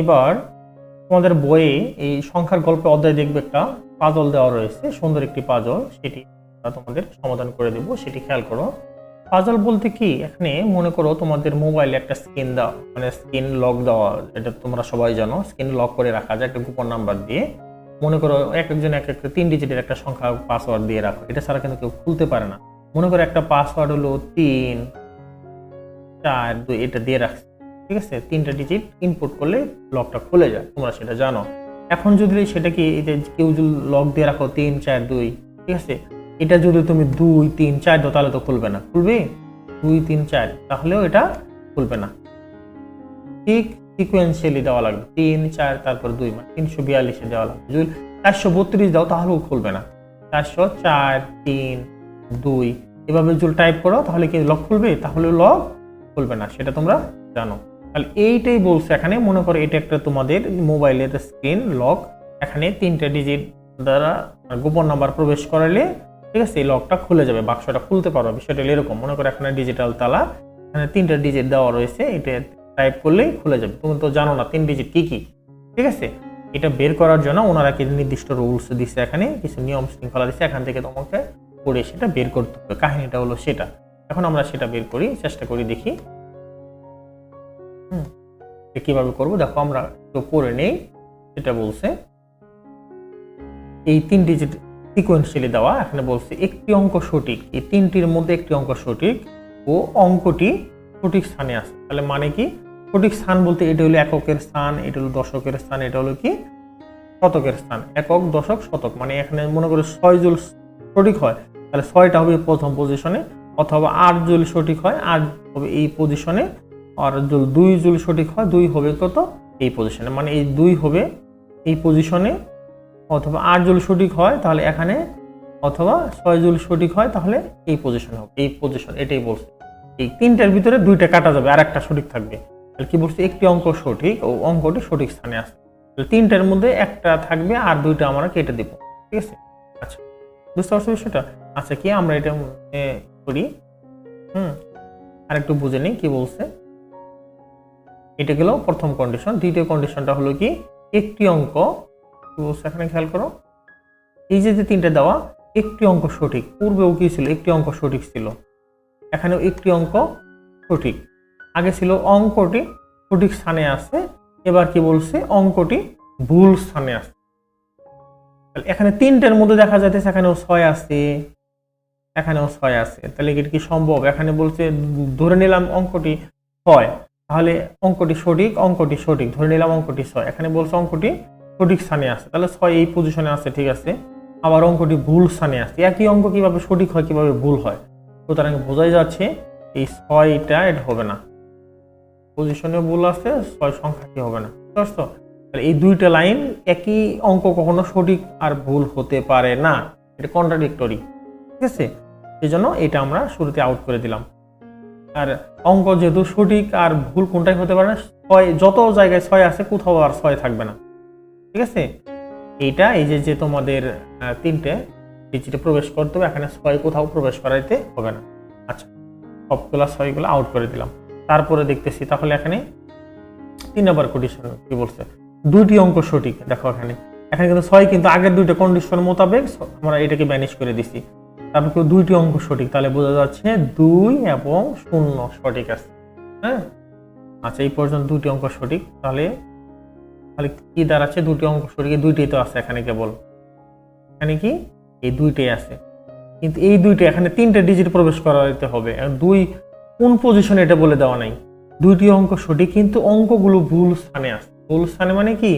এবার তোমাদের বইয়ে এই সংখ্যার গল্পে অধ্যায় দেখবে একটা পাজল দেওয়া রয়েছে, সুন্দর একটি পাজল। সেটি তোমাদের সমাধান করে দেব, সেটি খেয়াল করো। পাজল বলতে কি? এখানে মনে করো তোমাদের মোবাইলে একটা স্ক্রিন দেওয়া মানে স্ক্রিন লক দেওয়া, এটা তোমরা সবাই জানো, স্ক্রিন লক করে রাখা যায়, একটা গোপন নাম্বার দিয়ে। মনে করো এক একজন এক একটা তিন ডিজিটের একটা সংখ্যা পাসওয়ার্ড দিয়ে রাখো, এটা ছাড়া কিন্তু কেউ খুলতে পারে না। মনে করো একটা পাসওয়ার্ড হলো তিন, চার, দুই, এটা দিয়ে রাখছে। ঠিক আছে? তিনটা ডিজিট ইনপুট করলে লকটা খুলে যায়, তোমরা সেটা জানো। এখন যদি সেটা কি কেউ যদি লক দিয়ে রাখো তিন, চার, দুই, ঠিক আছে? এটা যদি তুমি দুই, তিন, চার দাও, তাহলে তো খুলবে না। খুলবে? দুই, তিন, চার, তাহলেও এটা খুলবে না। ঠিক সিকুয়েন্সিয়ালি দেওয়া লাগবে। তিন, চার, তারপর দুই মানে তিনশো বিয়াল্লিশে দেওয়া লাগবে। যদি চারশো বত্রিশ দাও, তাহলেও খুলবে না। চারশো চার, তিন, দুই, এভাবে যদি টাইপ করো, তাহলে কি লক খুলবে? তাহলে লক খুলবে না, সেটা তোমরা জানো। তাহলে এইটাই বলছে এখানে, মনে করো এটা একটা তোমাদের মোবাইলের স্ক্রিন লক এখানে তিনটা ডিজিট দ্বারা গোপন নাম্বার প্রবেশ করালে, ঠিক আছে, এই লকটা খুলে যাবে, বাক্সটা খুলতে পারো, বিষয়টা এরকম। মনে করো এখানে ডিজিটাল তালা, এখানে তিনটা ডিজিট দেওয়া রয়েছে, এটা টাইপ করলেই খুলে যাবে। তুমি তো জানো না তিন ডিজিট কি কি, ঠিক আছে? এটা বের করার জন্য ওনারা কিছু নির্দিষ্ট রুলস দিচ্ছে এখানে, কিছু নিয়ম শৃঙ্খলা দিচ্ছে এখান থেকে তোমাকে পড়ে সেটা বের করতে হবে। কাহিনীটা হলো সেটা। এখন আমরা সেটা বের করি, চেষ্টা করি দেখি। কীভাবে করব, দেখো আমরা একটু পড়ে নেই সেটা বলছে, এই তিন ডিজিট সিকোয়েন্সিয়ালি দেওয়া, এখানে বলছে একটি অঙ্ক সঠিক, এই তিনটির মধ্যে একটি অঙ্ক সঠিক ও অঙ্কটি সঠিক স্থানে আছে। তাহলে মানে কি? সঠিক স্থান বলতে এটা হলো এককের স্থান, এটা হলো দশকের স্থান, এটা হলো কি? শতকের স্থান। একক, দশক, শতক মানে এখানে মনে করে ছয় জুল সঠিক হয়, তাহলে ছয়টা হবে প্রথম পজিশনে অথবা আট জুল সঠিক হয়, আট হবে এই পজিশনে আর দুই জুল সঠিক হয়, দুই হবে কত? এই পজিশনে মানে এই দুই হবে এই পজিশনে অথবা আট জুল সঠিক হয়, তাহলে এখানে অথবা ছয় জুল সঠিক হয়, তাহলে এই পজিশনে হবে। এই পজিশন এটাই বলছে। এই তিনটার ভিতরে দুইটা কাটা যাবে আর একটা সঠিক থাকবে। তাহলে কি বলছে? একটি অঙ্ক সঠিক, ও অঙ্কটি সঠিক স্থানে আসবে তাহলে তিনটার মধ্যে একটা থাকবে আর দুইটা আমরা কেটে দেব। ঠিক আছে? আচ্ছা। বুঝতে পারছ বিষয়টা? আচ্ছা কি আমরা এটা করি? হুম। আর একটু বুঝে নিই, কি বলছে? এটা গেল প্রথম কন্ডিশন দ্বিতীয় কন্ডিশনটা হলো কি? একটি অঙ্ক। এখানে খেয়াল করো। এই যে যে তিনটে দেওয়া, একটি অঙ্ক সঠিক। পূর্বেও কি ছিল? একটি অঙ্ক সঠিক ছিল। এখানেও একটি অঙ্ক সঠিক। আগে ছিল অঙ্কটি সঠিক স্থানে আছে, এবার কি বলছে? অঙ্কটি ভুল স্থানে আছে। এখানে তিনটের মধ্যে দেখা যাচ্ছে এখানেও ছয় আছে। এখানেও ছয় আছে। তাহলে এটা কি সম্ভব? এখানে বলছে, ধরে নিলাম অঙ্কটি ছয়। তাহলে অঙ্কটি সঠিক অঙ্কটি সঠিক, ধরে নিলাম অঙ্কটি ছয়। এখানে বলছে অঙ্কটি সঠিক স্থানে আছে, তাহলে ছয় এই পজিশনে আছে, ঠিক আছে? আবার অঙ্কটি ভুল স্থানে আছে, একই অঙ্ক কীভাবে সঠিক হয়, কীভাবে ভুল হয়? সুতরাং বোঝাই যাচ্ছে এই ছয়টা এটা হবে না। পজিশনে ভুল আছে, ছয় সংখ্যা কি হবে না, বুঝতে তাহলে এই দুইটা লাইন একই অঙ্ক কখনো সঠিক আর ভুল হতে পারে না, এটা কন্ট্রাডিক্টরি ঠিক আছে? সেই জন্য এটা আমরা শুরুতে আউট করে দিলাম। আর অঙ্ক যেহেতু সঠিক আর ভুল কোনটাই হতে পারে না, ছয়, যত জায়গায় ছয় আছে কোথাও আর ছয় থাকবে না। ঠিক আছে? এইটা এই যে যে তোমাদের তিনটে ডিজিটে প্রবেশ করতে হবে, এখানে ছয় কোথাও প্রবেশ করাইতে হবে না। আচ্ছা সবগুলা ছয়গুলো আউট করে দিলাম। তারপরে দেখতেছি, তাহলে এখানে তিন নম্বর কন্ডিশন কি বলছে? দুইটি অঙ্ক সঠিক, দেখো এখানে। এখানে কিন্তু ছয় কিন্তু আগের দুইটা কন্ডিশন মোতাবেক, আমরা এটাকে ব্যানিশ করে দিছি। তারপর দুইটি অঙ্ক সঠিক, তাহলে বোঝা যাচ্ছে দুই এবং শূন্য সঠিক আছে হ্যাঁ? আচ্ছা এই পর্যন্ত দুটি অঙ্ক সঠিক, তাহলে তাহলে কি দাঁড়াচ্ছে? দুটি অঙ্ক সঠিক, এই দুইটাই তো আছে এখানে কেবল। এখানে কি? এই দুইটাই আছে। কিন্তু এই দুইটা এখানে তিনটে ডিজিট প্রবেশ করাতে হবে। দুই কোন পজিশনে এটা বলে দেওয়া নাই? দুইটি অঙ্ক সঠিক, কিন্তু অঙ্কগুলো ভুল স্থানে আছে। ভুল স্থানে মানে কি?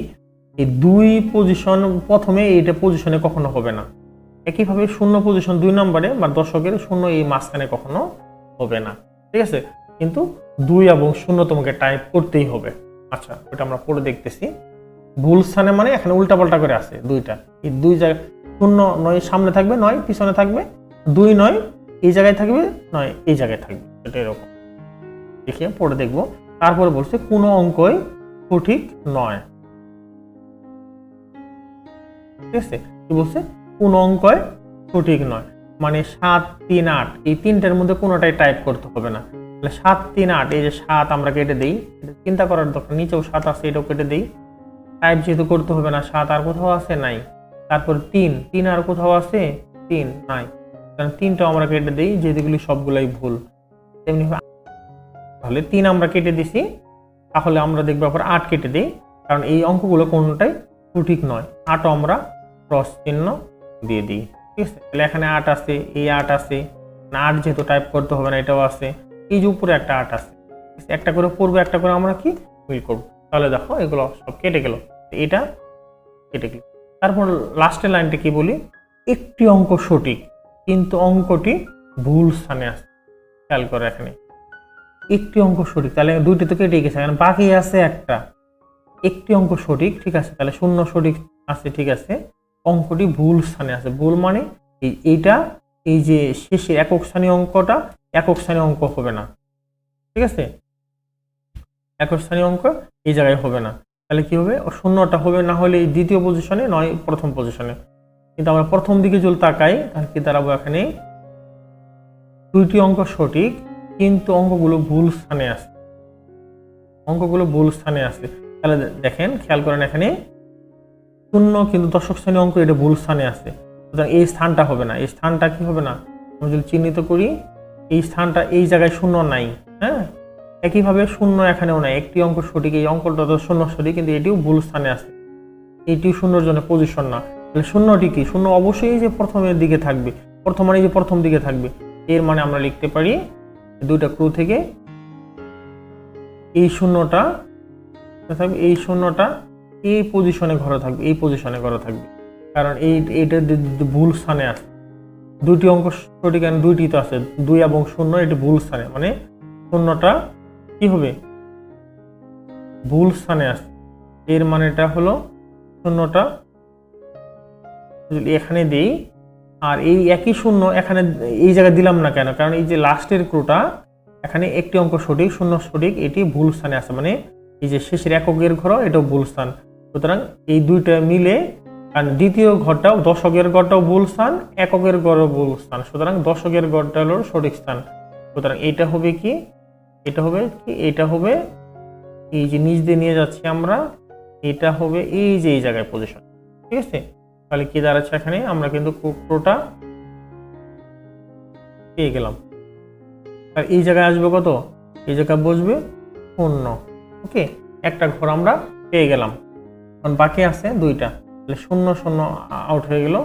এই দুই পজিশন প্রথমে এইটা পজিশনে কখনো হবে না। একইভাবে শূন্য পজিশন দুই নম্বরে বা দশকের শূন্য এই মাঝখানে কখনো হবে না। ঠিক আছে? কিন্তু দুই এবং শূন্য তোমাকে টাইপ করতেই হবে। আচ্ছা ওটা আমরা পড়ে দেখতেছি। ভুল স্থানে মানে এখানে উল্টাপাল্টা করে আছে দুইটা। এই দুই জায়গায় শূন্য নয় সামনে থাকবে, নয় পিছনে থাকবে, দুই নয় এই জায়গায় থাকবে, নয় এই জায়গায় থাকবে। এটা এরকম। দেখিয়ে পড়ে দেখব। তারপরে বলছে কোনো অঙ্কই সঠিক নয়। ঠিক আছে? কি বলছে? কোন অঙ্কই সঠিক নয়। মানে সাত, তিন, আট, এই তিনটার মধ্যে কোনোটাই টাইপ করতে হবে না। তাহলে সাত, তিন, আট, এই যে সাত আমরা কেটে দিই চিন্তা করার দরকার নিচেও সাত আছে, এটাও কেটে দিই। টাইপ যেহেতু করতে হবে না, সাত আর কোথাও আছে? নাই। তারপর তিন তিন আর কোথাও আছে? তিন, নাই। কারণ তিনটাও আমরা কেটে দিই যেগুলি সবগুলাই ভুল। তেমনি তাহলে তিন আমরা কেটে দিছি, তাহলে আমরা দেখব আবার আট কেটে দিই। কারণ এই অঙ্কগুলো কোনোটাই সঠিক নয়। আটও আমরা ক্রস চিহ্ন দিয়ে দিই, ঠিক আছে? তাহলে এখানে আট আছে, এই আট আছে। না, আট যেহেতু টাইপ করতে হবে না, এটাও আছে। এই যে উপরে একটা আট আছে একটা করে পড়ব, একটা করে আমরা কি? মিল করব। তাহলে দেখো, এগুলো সব কেটে গেল। এটা কেটে গেল। তারপর লাস্টের লাইনটা কি বলি? একটি অঙ্ক সঠিক, কিন্তু অঙ্কটি ভুল স্থানে আছে। খেয়াল করে এখানে। একটি অঙ্ক সঠিক, তাহলে দুইটি তো কেটে গেছে কারণ বাকি আছে একটা। একটি অঙ্ক সঠিক, ঠিক আছে? তাহলে শূন্য সঠিক আছে, ঠিক আছে? অঙ্কটি ভুল স্থানে আছে। ভুল মানে এই, এইটা, এই যে শেষে একক স্থানীয় অঙ্কটা, একক স্থানীয় অঙ্ক হবে না। ঠিক আছে? একক স্থানীয় অঙ্ক এই জায়গায় হবে না। তাহলে কি হবে? শূন্যটা হবে না হলে এই দ্বিতীয় পজিশনে নয় প্রথম পজিশনে কিন্তু আমরা প্রথম দিকে যদি তাকাই, তাহলে কি দাঁড়াবো এখানে? দুইটি অঙ্ক সঠিক, কিন্তু অঙ্কগুলো ভুল স্থানে আছে। অঙ্কগুলো ভুল স্থানে আছে। তাহলে দেখেন, খেয়াল করেন এখানে শূন্য, কিন্তু দশক শ্রেণি অঙ্ক এটা ভুল স্থানে আছে। সুতরাং এই স্থানটা হবে না। এই স্থানটা কি হবে না? আমি যদি চিহ্নিত করি, এই স্থানটা এই জায়গায় শূন্য নাই হ্যাঁ? একইভাবে শূন্য এখানেও নাই। একটি অঙ্ক সঠিক, এই অঙ্কটা তো শূন্য সঠিক, কিন্তু এটিও ভুল স্থানে আছে। এটিও শূন্যর জন্য পজিশন না। তাহলে শূন্যটি কি? শূন্য অবশ্যই যে প্রথমের দিকে থাকবে। প্রথম মানে যে প্রথম দিকে থাকবে। এর মানে আমরা লিখতে পারি, দুইটা ক্রু থেকে এই শূন্যটা এই শূন্যটা এই পজিশনে ঘরে থাকবে, এই পজিশনে ঘরে থাকবে। কারণ এই এটা ভুল স্থানে আছে। দুইটি অঙ্ক সঠিক দুইটি তো আছে। দুই এবং শূন্য, এটি ভুল স্থানে। মানে শূন্যটা কি হবে? ভুল স্থানে আছে। এর মানেটা হলো শূন্যটা এখানে দিই, আর এই একই শূন্য এখানে এই জায়গায় দিলাম না কেন? কারণ এই যে লাস্টের ক্রুটা, এখানে একটি অঙ্ক সঠিক, শূন্য সঠিক, এটি ভুল স্থানে আছে। মানে এই যে শেষের এককের ঘর, এটাও ভুল স্থান। সুতরাং এই দুইটা মিলে আর দ্বিতীয় ঘরটাও দশকের ঘরটাও ভুল স্থান, এককের ঘরও ভুল স্থান। সুতরাং দশকের ঘরটা হলো সঠিক স্থান। সুতরাং এটা হবে কি? এটা হবে কি? এটা হবে এই যে নিচ দিয়ে নিয়ে যাচ্ছি আমরা, এটা হবে এই যে এই জায়গায় পজিশন ঠিক আছে? তাহলে কি দাঁড়াচ্ছে এখানে? আমরা কিন্তু কোটা পেয়ে গেলাম। আর এই জায়গায় আসবে কত? এই জায়গায় বসবে শূন্য ওকে? একটা ঘর আমরা পেয়ে গেলাম। কারণ বাকি আছে দুইটা। তাহলে শূন্য শূন্য আউট হয়ে গেল,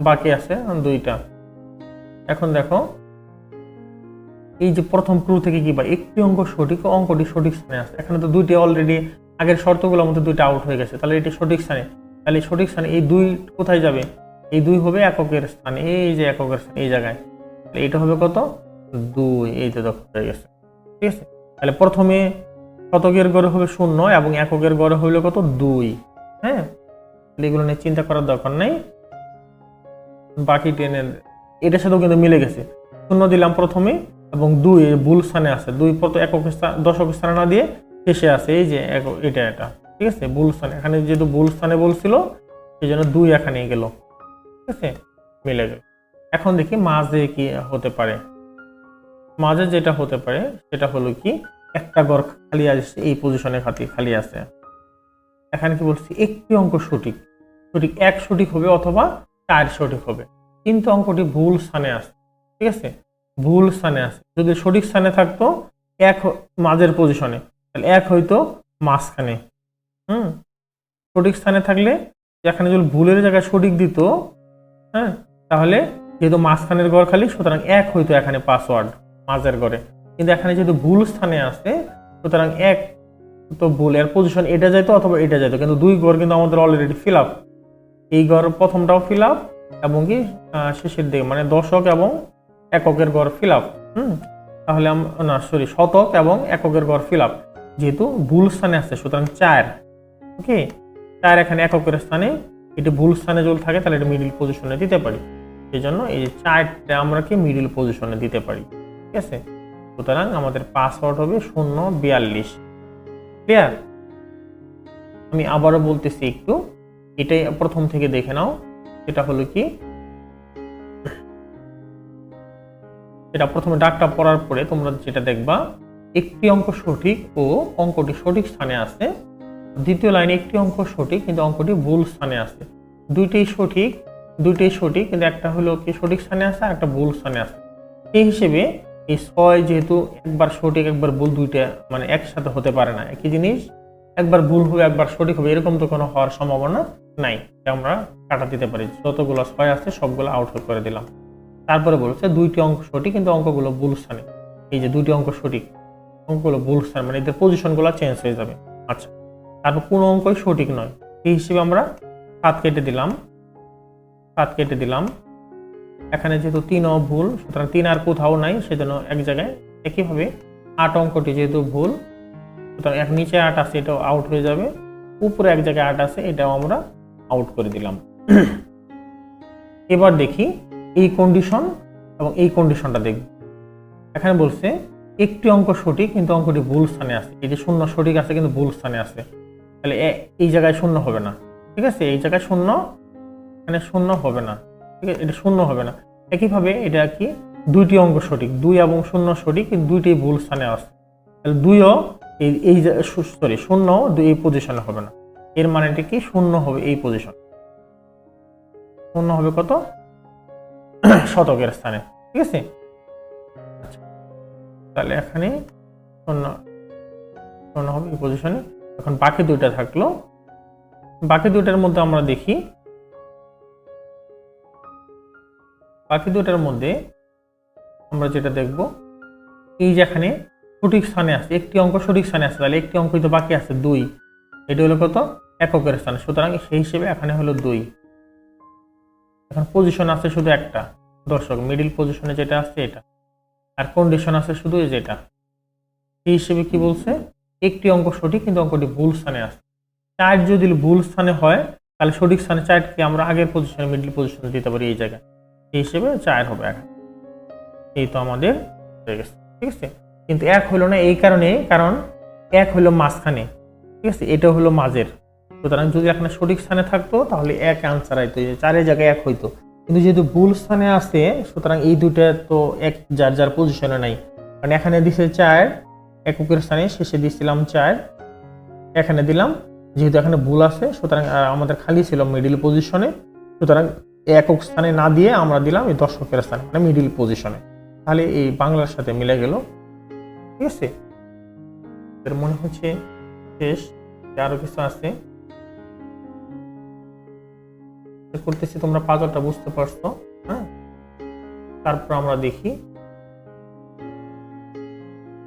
বাকি আছে দুইটা। এখন দেখো, এই যে প্রথম ক্রু থেকে কি বা, একটি অঙ্ক সঠিক, অঙ্কটি সঠিক স্থানে আছে। এখানে তো দুইটি অলরেডি আগের শর্তগুলোর মধ্যে দুইটা আউট হয়ে গেছে। তাহলে এটি সঠিক স্থানে। তাহলে সঠিক স্থানে এই দুই কোথায় যাবে? এই দুই হবে এককের স্থানে, এই যে এককের স্থান, এই জায়গায়। তাহলে এটা হবে কত? দুই, এই তো দেখো, হয়ে গেছে। ঠিক আছে? তাহলে প্রথমে শতকের গড়ে হবে শূন্য এবং এককের গড়ে হইল কত? দুই। হ্যাঁ? এগুলো নিয়ে চিন্তা করার দরকার নেই। বাকি টেনের, এটার সাথেও কিন্তু মিলে গেছে। শূন্য দিলাম প্রথমে এবং দুই ভুল স্থানে আছে। দুই প্রত একক স্থান, দশক স্থানে না দিয়ে শেষে আছে। এই যে এটা এটা। ঠিক আছে? ভুল স্থানে। এখানে যেহেতু ভুল স্থানে বলছিল সেই জন্য দুই এখানে গেল। ঠিক আছে? মিলে গেল। এখন দেখি মাঝে কি হতে পারে। মাঝে যেটা হতে পারে, সেটা হলো কি, একটা ঘর খালি আছে, এই পজিশনে খাতি খালি আছে। এখানে কি বলছি? একটি অঙ্ক সঠিক। সঠিক এক সঠিক হবে অথবা চার সঠিক হবে। কিন্তু অঙ্কটি ভুল স্থানে আছে ঠিক আছে? ভুল স্থানে আসে যদি সঠিক স্থানে থাকতো, এক মাঝের পজিশনে তাহলে এক হয়তো মাঝখানে। হুম? সঠিক স্থানে থাকলে এখানে যদি ভুলের জায়গায় সঠিক দিত হ্যাঁ? তাহলে যেহেতু মাঝখানের ঘর খালি, সুতরাং এক হইতো এখানে পাসওয়ার্ড মাঝের ঘরে কিন্তু এখানে যেহেতু ভুল স্থানে আসে সুতরাং এক তো ভুল এর পজিশন এটা যাইতো অথবা এটা যাইতো, কিন্তু দুই ঘর কিন্তু আমাদের অলরেডি ফিল আপ এই ঘর প্রথমটাও ফিল আপ এবং কি শেষের দিকে মানে দশক এবং এককের ঘর ফিল আপ হুম? তাহলে না সরি শতক এবং এককের ঘর ফিল আপ যেহেতু ভুল স্থানে আসছে সুতরাং চার ওকে চার এখানে এককের স্থানে এটি ভুল স্থানে যদি থাকে, তাহলে এটা মিডিল পজিশনে দিতে পারি। সেই জন্য এই যে চারটা আমরা কি মিডিল পজিশনে দিতে পারি, ঠিক আছে? সুতরাং আমাদের পাসওয়ার্ড হবে শূন্য বিয়াল্লিশ। ক্লিয়ার আমি আবারও বলতেছি একটু। এটাই প্রথম থেকে দেখে নাও। সেটা হলো কি? এটা প্রথমে ডাকটা পড়ার পরে তোমরা যেটা দেখবা, একটি অঙ্ক সঠিক ও অঙ্কটি সঠিক স্থানে আছে। দ্বিতীয় লাইনে একটি অঙ্ক সঠিক, কিন্তু অঙ্কটি ভুল স্থানে আছে। দুইটাই সঠিক দুইটাই সঠিক, কিন্তু একটা হলো কি সঠিক স্থানে আছে আর একটা ভুল স্থানে আছে। এই হিসেবে এই ছয় যেহেতু একবার সঠিক, একবার ভুল দুইটা মানে একসাথে হতে পারে না, একই জিনিস, একবার ভুল হবে, একবার সঠিক হবে, এরকম তো কোনো হওয়ার সম্ভাবনা নাই আমরা কাটা দিতে পারি। যতগুলো ছয় আছে, সবগুলো আউট করে দিলাম। তারপরে বলছে দুইটি অঙ্ক সঠিক, কিন্তু অঙ্কগুলো ভুল স্থানে। এই যে দুইটি অঙ্ক সঠিক, অঙ্কগুলো ভুল স্থানে মানে এদের পজিশনগুলো চেঞ্জ হয়ে যাবে। আচ্ছা তারপর কোনো অঙ্কই সঠিক নয়। এই হিসেবে আমরা সাত কেটে দিলাম সাত কেটে দিলাম। এখানে যেহেতু তিনও ভুল, সুতরাং তিন আর কোথাও নাই, সেজন্য এক জায়গায় একইভাবে আট অঙ্কটি যেহেতু ভুল, সুতরাং এক নিচে আট আছে, এটাও আউট হয়ে যাবে। উপরে এক জায়গায় আট আছে, এটাও আমরা আউট করে দিলাম। এবার দেখি এই কন্ডিশন এবং এই কন্ডিশনটা দেখব। এখানে বলছে, একটি অঙ্ক সঠিক, কিন্তু অঙ্কটি ভুল স্থানে আছে। এই যে শূন্য সঠিক আছে, কিন্তু ভুল স্থানে আছে। তাহলে এই জায়গায় শূন্য হবে না। ঠিক আছে? এই জায়গায় শূন্য, এখানে শূন্য হবে না। এটা শূন্য হবে না। একইভাবে এটা কি? দুইটি অঙ্ক সঠিক। দুই এবং শূন্য সঠিক দুইটি ভুল স্থানে আছে। তাহলে দুইও এই এই সরি শূন্য এই পজিশনে হবে না। এর মানেটা কি? শূন্য হবে এই পজিশন শূন্য হবে কত? শতকের স্থানে। ঠিক আছে? আচ্ছা। তাহলে এখানে শূন্য শূন্য হবে এই পজিশনে এখন বাকি দুইটা থাকল। বাকি দুইটার মধ্যে আমরা দেখি বাকি দুটার মধ্যে আমরা যেটা দেখব, এই যেখানে সঠিক স্থানে আছে, একটি অঙ্ক সঠিক স্থানে আছে, তাহলে একটি অঙ্কই তো বাকি আছে, দুই। এটি হলো কত? এককের স্থানে। সুতরাং সেই হিসেবে এখানে হলো দুই। এখন পজিশন আছে শুধু একটা। দর্শক মিডিল পজিশনে যেটা আছে এটা। আর কন্ডিশন আছে শুধু যেটা। সেই হিসেবে কি বলছে? একটি অঙ্ক সঠিক, কিন্তু অঙ্কটি ভুল স্থানে আছে। চার যদি ভুল স্থানে হয়, তাহলে সঠিক স্থানে চারটি আমরা আগের পজিশনে মিডিল পজিশনে দিতে পারি এই জায়গায়। হিসেবে চার হবে এক। এই তো আমাদের হয়ে গেছে, ঠিক আছে? কিন্তু এক হলো না এই কারণে, কারণ এক হলো মাঝখানে, ঠিক আছে? এটা হলো মাঝের। সুতরাং যদি এখানে সঠিক স্থানে থাকতো, তাহলে এক আনসার হইতো চারের জায়গায় এক হইতো। কিন্তু যেহেতু ভুল স্থানে আছে, সুতরাং এই দুইটা তো এক, যার যার পজিশনে নাই। কারণ এখানে দিছে চার, এককের স্থানে, শেষে দিয়েছিলাম চার, এখানে দিলাম। যেহেতু এখানে ভুল আছে, সুতরাং আমাদের খালি ছিল মিডিল পজিশনে সুতরাং একক স্থানে না দিয়ে আমরা দিলাম এই দর্শকের স্থানে মানে মিডিল পজিশনে তাহলে এই বাংলার সাথে মিলে গেল। ঠিক আছে? এর মনে হচ্ছে শেষ আরও আরও কিছু আছে। করতেছি, তোমরা পাজলটা বুঝতে পারছ হ্যাঁ? তারপর আমরা দেখি।